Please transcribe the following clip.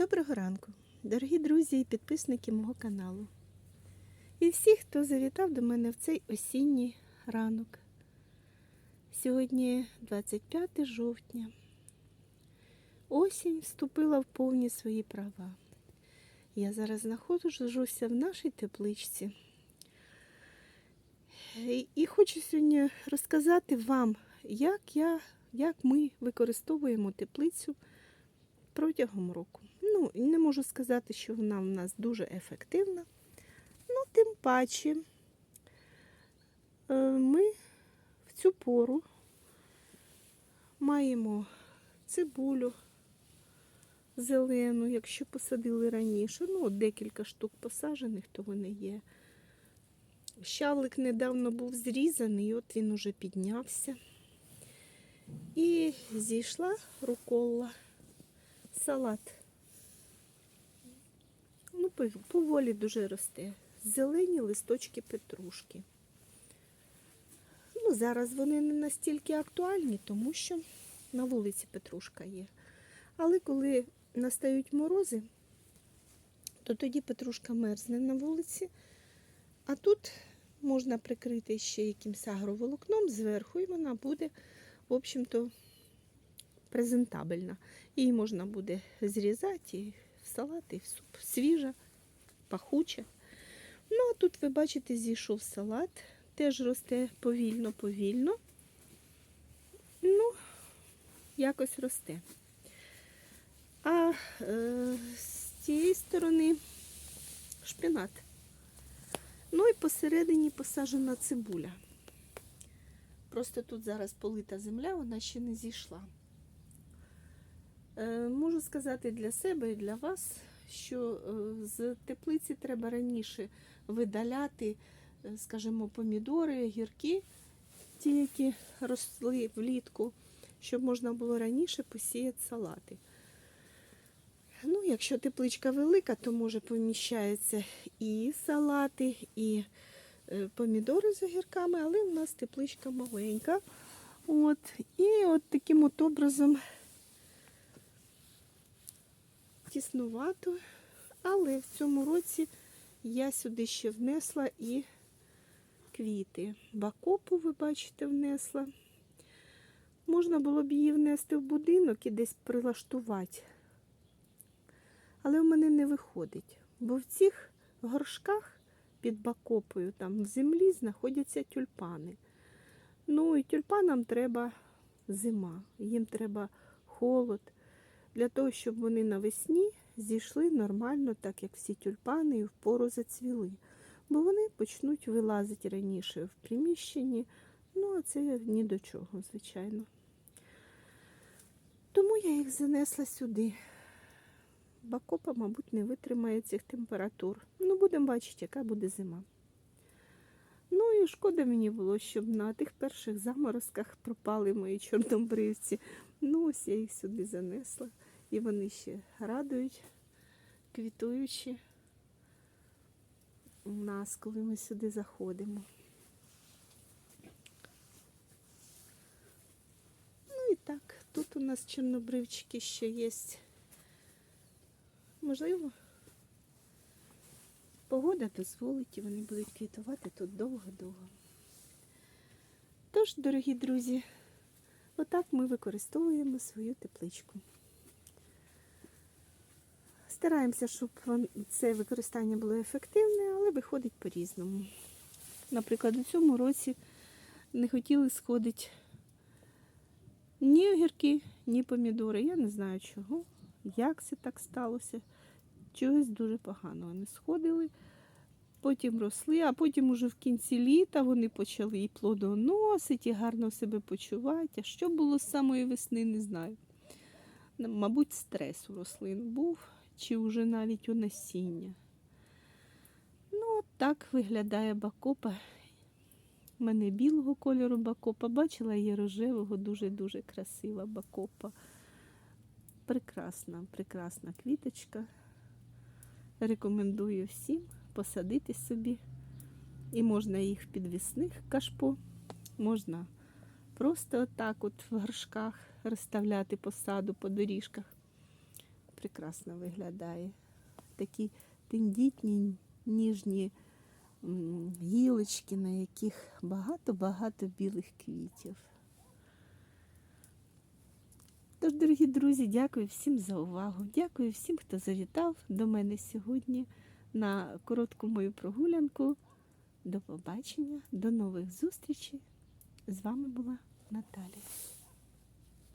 Доброго ранку, дорогі друзі і підписники мого каналу. І всі, хто завітав до мене в цей осінній ранок. Сьогодні 25 жовтня. Осінь вступила в повні свої права. Я зараз знаходжуся в нашій тепличці. І- хочу сьогодні розказати вам, як, я, як ми використовуємо теплицю протягом року. Ну, не можу сказати, що вона в нас дуже ефективна. Ну, тим паче, е, ми в цю пору маємо цибулю зелену, якщо посадили раніше. Ну, от декілька штук посаджених, то вони є. Щавлик недавно був зрізаний, от він уже піднявся. І зійшла руколла салат. Пов- поволі дуже росте. Зелені листочки петрушки. Ну, зараз вони не настільки актуальні, тому що на вулиці петрушка є. Але коли настають морози, то тоді петрушка мерзне на вулиці, а тут можна прикрити ще якимось агроволокном зверху, і вона буде, в общем-то, презентабельна. Її можна буде зрізати і в салат, і в суп. Свіжа, пахуча. Ну, а тут, ви бачите, зійшов салат. Теж росте повільно-повільно. Ну, якось росте. А е, з цієї сторони шпинат. Ну і посередині посаджена цибуля. Просто тут зараз полита земля, вона ще не зійшла. Е, Можу сказати для себе і для вас, що е, з теплиці треба раніше видаляти, е, скажімо, помідори, гірки, ті, які росли влітку, щоб можна було раніше посіяти салати. Ну, якщо тепличка велика, то може поміщаються і салати, і е, помідори з огірками, але в нас тепличка маленька. От. І от таким от образом тіснувато, але в цьому році я сюди ще внесла і квіти. Бакопу, ви бачите, внесла. Можна було б її внести в будинок і десь прилаштувати. Але в мене не виходить, бо в цих горшках під бакопою там в землі знаходяться тюльпани. Ну і тюльпанам треба зима, їм треба холод для того, щоб вони навесні зійшли нормально, так як всі тюльпани і впору зацвіли. Бо вони почнуть вилазити раніше в приміщенні. Ну, а це ні до чого, звичайно. Тому я їх занесла сюди. Бакопа, мабуть, не витримає цих температур. Ну, будемо бачити, яка буде зима. І шкода мені було, щоб на тих перших заморозках пропали мої чорнобривці. Ну, ось я їх сюди занесла. І вони ще радують, квітуючи у нас, коли ми сюди заходимо. Ну і так, тут у нас чорнобривчики ще є. Можливо, погода дозволить і вони будуть квітувати тут довго-довго. Тож, дорогі друзі, отак ми використовуємо свою тепличку. Стараємося, щоб це використання було ефективне, але виходить по-різному. Наприклад, у цьому році не хотіли сходити ні огірки, ні помідори. Я не знаю чого, як це так сталося. Чогось дуже поганого не сходили. Потім росли, а потім уже в кінці літа вони почали і плодоносити, і гарно себе почувати. А що було з самої весни, не знаю. Мабуть, стрес у рослин був, чи вже навіть у насіння. Ну, от так виглядає бакопа. У мене білого кольору бакопа. Бачила її рожевого, дуже-дуже красива бакопа. Прекрасна, прекрасна квіточка. Рекомендую всім посадити собі. І можна їх в підвісних кашпо, можна просто отак от в горшках розставляти по саду, по доріжках. прекрасно виглядає. Такі тендітні, ніжні гілочки, на яких багато-багато білих квітів. Тож, дорогі друзі, дякую всім за увагу. Дякую всім, хто завітав до мене сьогодні на коротку мою прогулянку. До побачення, до нових зустрічей. З вами була Наталія.